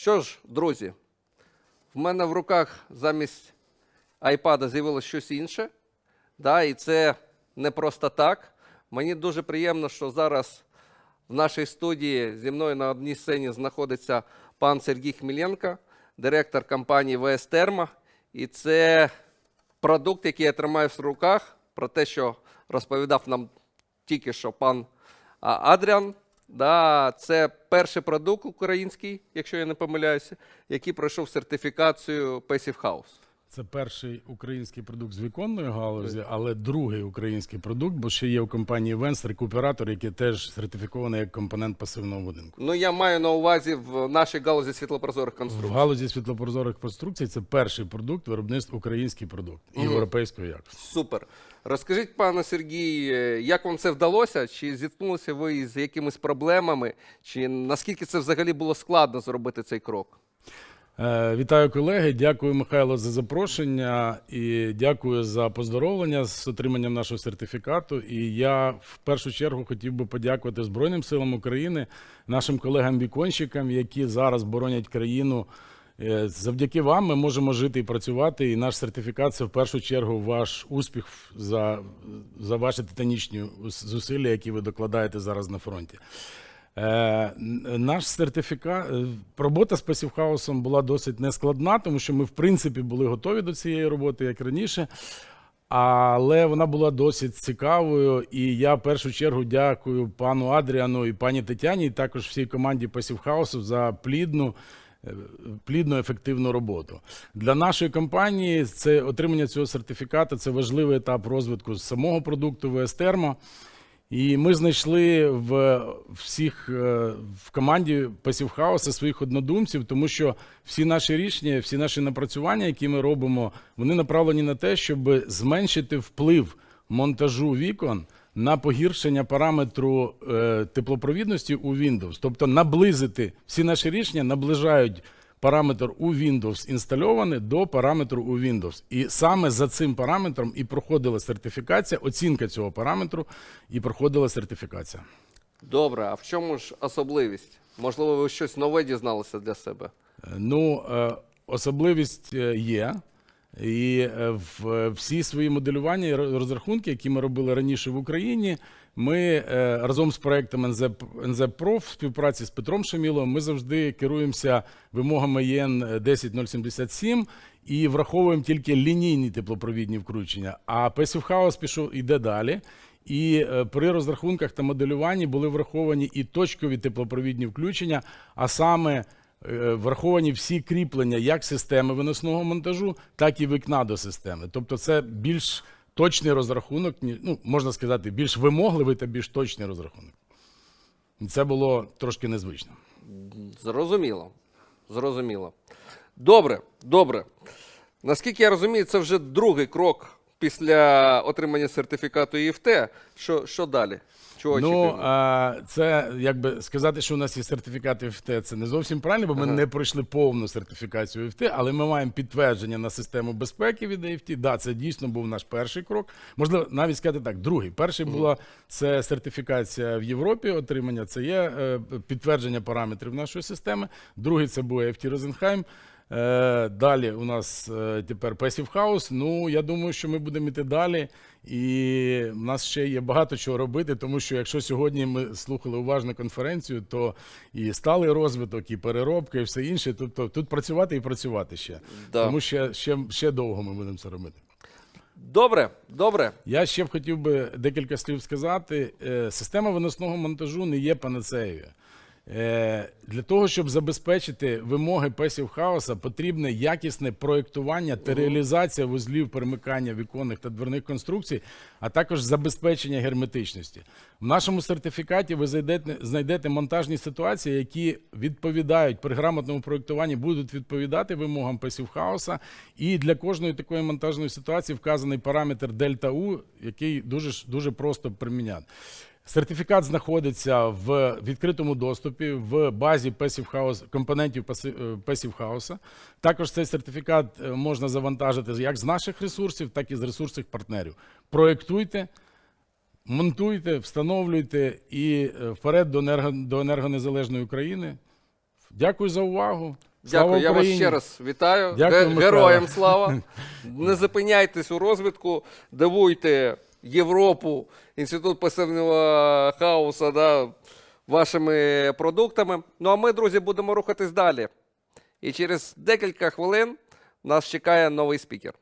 Що ж, друзі, в мене в руках замість айпада з'явилось щось інше. Да, і це не просто так. Мені дуже приємно, що зараз в нашій студії зі мною на одній сцені знаходиться пан Сергій Хміленко, директор компанії ВС Термо. І це продукт, який я тримаю в руках, про те, що розповідав нам тільки що пан Адріан. Да, це перший продукт український, якщо я не помиляюся, який пройшов сертифікацію Passive House. Це перший український продукт з віконної галузі, але другий український продукт, бо ще є у компанії Венс рекуператор, який теж сертифікований як компонент пасивного будинку. Ну, я маю на увазі в нашій галузі світлопрозорих В галузі світлопрозорих конструкцій це перший продукт, виробництв український продукт європейської якості. Супер. Розкажіть, пане Сергій, як вам це вдалося? Чи зіткнулися ви з якимись проблемами? Чи наскільки це взагалі було складно зробити цей крок? Е, Вітаю колеги, дякую Михайло за запрошення і дякую за поздоровлення з отриманням нашого сертифікату. І я в першу чергу хотів би подякувати Збройним силам України, нашим колегам-віконщикам, які зараз боронять країну. Е, Завдяки вам ми можемо жити і працювати. І наш сертифікат це в першу чергу ваш успіх за, за ваші титанічні зусилля, які ви докладаєте зараз на фронті. Е, наш сертифікат, е, робота з пасівхаусом була досить нескладна, тому що ми, в принципі, були готові до цієї роботи, як раніше. Але вона була досить цікавою, і я в першу чергу дякую пану Адріану і пані Тетяні, і також всій команді Пасівхаусу за плідну, е, плідну ефективну роботу. Для нашої компанії це отримання цього сертифікату це важливий етап розвитку самого продукту ВС Термо. І ми знайшли в всіх е, в команді Пасівхауса своїх однодумців, тому що всі наші рішення, всі наші напрацювання, які ми робимо, вони направлені на те, щоб зменшити вплив монтажу вікон на погіршення параметру е, теплопровідності у Windows, тобто наблизити всі наші рішення наближають параметр у Windows інстальований до параметру у Windows. І саме за цим параметром і проходила сертифікація, оцінка цього параметру і проходила сертифікація. Добре, а в чому ж особливість? Можливо, ви щось нове дізналися для себе? Е, Ну, е, особливість е, є. І е, в е, всі свої моделювання і розрахунки, які ми робили раніше в Україні, ми е, разом з проектом НЗ, НЗ в співпраці з Петром Шаміловим, ми завжди керуємося вимогами ЄН 10077 і враховуємо тільки лінійні теплопровідні включення. А Passive House пішов іде далі. І при розрахунках та моделюванні були враховані і точкові теплопровідні включення, а саме враховані всі кріплення як системи виносного монтажу, так і вікна до системи. Тобто, це більш точний розрахунок, ну можна сказати, більш вимогливий та більш точний розрахунок. Це було трошки незвично. Зрозуміло. Зрозуміло. Добре, добре. Наскільки я розумію, це вже другий крок після отримання сертифікату ІФТ. Що, що далі? Чого Ну, а, це якби сказати, що у нас є сертифікат ІФТ, це не зовсім правильно, бо ми не пройшли повну сертифікацію ІФТ, але ми маємо підтвердження на систему безпеки від ІФТ. Да, це дійсно був наш перший крок. Можливо, навіть сказати так, другий. Перший була це сертифікація в Європі. Отримання це є е, підтвердження параметрів нашої системи. Другий це був ІФТ Розенхайм. Е, Далі у нас е, тепер Passive House. Ну, я думаю, що ми будемо йти далі. І в нас ще є багато чого робити, тому що якщо сьогодні ми слухали уважно конференцію, то і сталий розвиток, і переробка, і все інше. Тобто тут працювати і працювати ще. Да. Тому ще, ще, ще довго ми будемо це робити. Добре, добре. Я ще б хотів би декілька слів сказати. Е, Система виносного монтажу не є панацеєю. Е, Для того, щоб забезпечити вимоги песів хаоса, потрібне якісне проєктування та реалізація вузлів перемикання віконних та дверних конструкцій, а також забезпечення герметичності. В нашому сертифікаті ви знайдете монтажні ситуації, які відповідають при грамотному проєктуванні, будуть відповідати вимогам песів хаоса. І для кожної такої монтажної ситуації вказаний параметр дельта У, який дуже, дуже просто приміняти. Сертифікат знаходиться в відкритому доступі в базі Passive House, компонентів е, Passive House. Також цей сертифікат е, можна завантажити як з наших ресурсів, так і з ресурсів партнерів. Проєктуйте, монтуйте, встановлюйте і е, вперед до, енерго, до енергонезалежної України. Дякую за увагу. Слава Дякую, я вас ще раз вітаю. Дякую, Героям слава. Не зупиняйтесь у розвитку, дивуйте Європу, інститут пасивного хаоса да, вашими продуктами. Ну а ми, друзі, будемо рухатись далі. І через декілька хвилин нас чекає новий спікер.